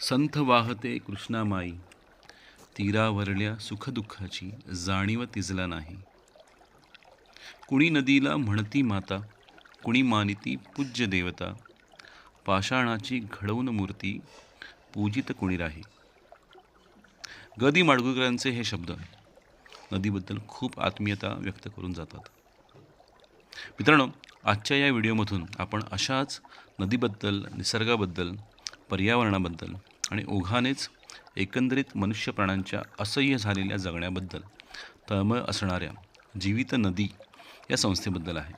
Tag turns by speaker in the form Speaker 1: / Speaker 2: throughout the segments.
Speaker 1: संथ वाहते कृष्णामाई. तीरावरल्या सुखदुःखाची जाणीव तिजला नाही. कुणी नदीला म्हणती माता कुणी मानिती पूज्य देवता पाषाणाची घडवून मूर्ती पूजित कुणी राही. गदी माडगुळकरांचे हे शब्द नदीबद्दल खूप आत्मीयता व्यक्त करून जातात. मित्रांनो आजच्या या व्हिडिओमधून आपण अशाच नदीबद्दल निसर्गाबद्दल पर्यावरणाबद्दल आणि ओघानेच एकंदरीत मनुष्य प्राण्यांच्या असह्य झालेल्या जगण्याबद्दल तळमळ असणाऱ्या जीवित नदी या संस्थेबद्दल आहे.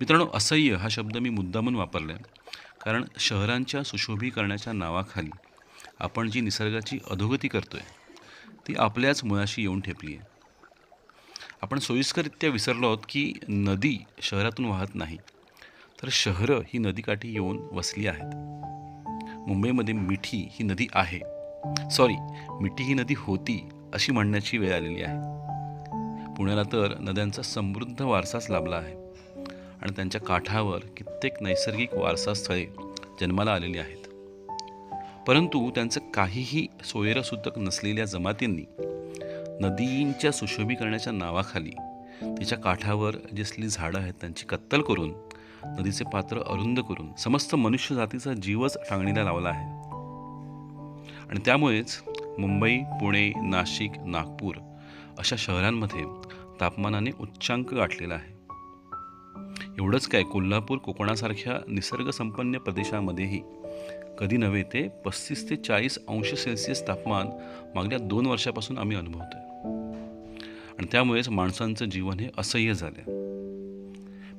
Speaker 1: मित्रांनो असह्य हा शब्द मी मुद्दामून वापरला आहे कारण शहरांच्या सुशोभीकरणाच्या नावाखाली आपण जी निसर्गाची अधोगती करतो आहे ती आपल्याच मुळाशी येऊन ठेपली आहे आपण सोयीस्करित्या विसरलो आहोत की नदी शहरातून वाहत नाही तर शहरं ही नदीकाठी येऊन वसली आहेत. मुंबईमध्ये मिठी ही नदी आहे. सॉरी मिठी ही नदी होती अशी म्हणण्याची वेळ आलेली आहे. पुण्याला तर नद्यांचा समृद्ध वारसाच लाभला आहे. आणि त्यांच्या काठावर कित्येक नैसर्गिक वारसा स्थळे जन्माला आलेली आहेत. परंतु त्यांचं काहीही सोयरसूतक नसलेल्या जमातींनी नदींच्या सुशोभीकरणाच्या नावाखाली तिच्या काठावर जी झाडं आहेत त्यांची कत्तल करून नदीचे पात्र अरुंद करून समस्त मनुष्य जातीचा जीवच टांगणीला लावला आहे. आणि त्यामुळेच मुंबई पुणे नाशिक नागपूर अशा शहरांमध्ये तापमानाने उच्चांक गाठलेला आहे. एवढंच काय कोल्हापूर कोकणासारख्या निसर्गसंपन्न प्रदेशामध्येही कधी नव्हे ते पस्तीस ते चाळीस अंश सेल्सिअस तापमान मागल्या दोन वर्षापासून आम्ही अनुभवतोय. आणि त्यामुळेच माणसांचं जीवन हे असह्य झालं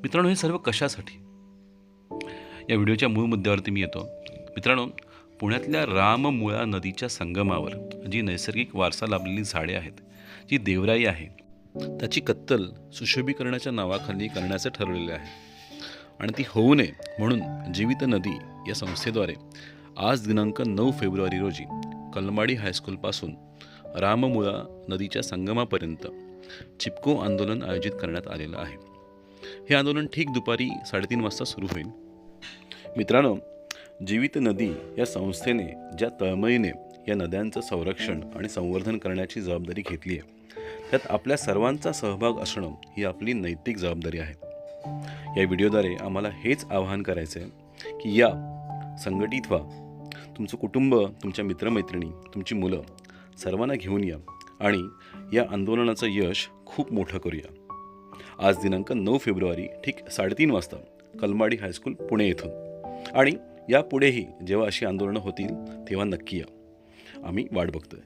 Speaker 1: मित्रांनो हे सर्व कशासाठी? या व्हिडिओच्या मूळ मुद्द्यावरती मी येतो. मित्रांनो पुण्यातल्या राममुळा नदीच्या संगमावर जी नैसर्गिक वारसा लाभलेली झाडे आहेत जी देवराई आहे त्याची कत्तल सुशोभीकरणाच्या नावाखाली करण्याचं ठरवलेले आहे. आणि ती होऊ नये म्हणून जीवित नदी या संस्थेद्वारे आज दिनांक नऊ फेब्रुवारी रोजी कलमाडी हायस्कूलपासून राममुळा नदीच्या संगमापर्यंत चिपको आंदोलन आयोजित करण्यात आलेलं आहे. हे आंदोलन ठीक दुपारी साडेतीन वाजता सुरू होईल. मित्रांनो जीवित नदी या संस्थेने ज्या तळमळीने या नद्यांचं संरक्षण आणि संवर्धन करण्याची जबाबदारी घेतली आहे त्यात आपल्या सर्वांचा सहभाग असणं ही आपली नैतिक जबाबदारी आहे. या व्हिडिओद्वारे आम्हाला हेच आवाहन करायचं आहे की या संघटित व्हा. तुमचं कुटुंब तुमच्या मित्रमैत्रिणी तुमची मुलं सर्वांना घेऊन या आणि या आंदोलनाचं यश खूप मोठं करूया. आज दिनांक नऊ फेब्रुवारी ठीक साडेतीन वाजता कलमाडी हायस्कूल पुणे येथून. आणि यापुढेही जेव्हा अशी आंदोलनं होतील तेव्हा नक्की या. आम्ही वाट बघतोय.